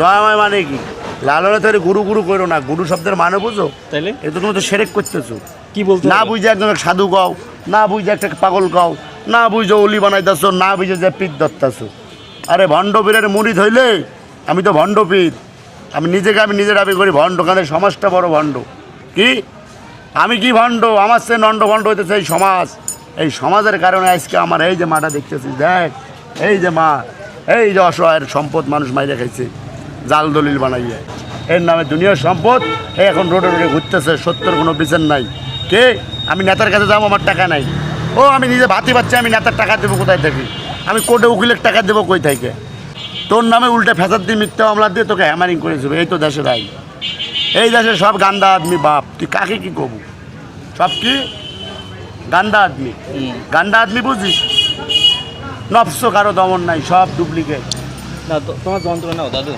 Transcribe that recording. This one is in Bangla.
দয়াময় মানে কি? লালনে তৈরি গুরু গুরু করো না গুরু শব্দের মানে বুঝো? তাইলে? এ তো তুমি তো সেরেক করতেছো। কি বলতে না? বুঝে একজন সাধু গাও না বুঝে একটা পাগল গাও না বুঝে অলি বানাইতেছো না বুঝে যে পিত ধরতেছো। আরে ভণ্ডপীরের মুড়ি ধইলে আমি তো ভণ্ডপীর। আমি নিজেকে আমি নিজের দাবি করি ভণ্ড কারণ সমাজটা বড় ভণ্ড। কি? আমি কি ভণ্ড? আমার সে নণ্ড ভণ্ড হইতেছে এই সমাজ। এই সমাজের কারণে আজকে আমার এই যে মাটা দেখতেছিস দেখ এই যে মা এই যে অসহায়ের সম্পদ মানুষ মাইরে খাইছে। জাল দলিল বানাইয়ে। এর নামে দুনিয়ার সম্পদ এই এখন রোডে রোডে ঘুরতেছে সত্যের কোনো বিচার নাই। কে? আমি নেতার কাছে যাব আমার টাকা নাই। ও আমি নিজে ভাতি পাচ্ছি আমি নেতার টাকা দেবো কোথায় থাকি আমি কোর্টে উকিলের টাকা দেবো কই থেকে? তোর নামে উল্টে ফেসাদ দিয়ে মিথ্যা মামলা দিয়ে তোকে হ্যামারিং করে দেবে এই তো দেশের আই এই দেশের সব গান্দা আদমি বাপ তুই কাকে কি কবু সব কি? গান্দা আদমি। গান্দা আদমি বুঝিস? নফস কারও দমন নাই সব ডুপ্লিকেট না তোমার যন্ত্রণাও দাদু।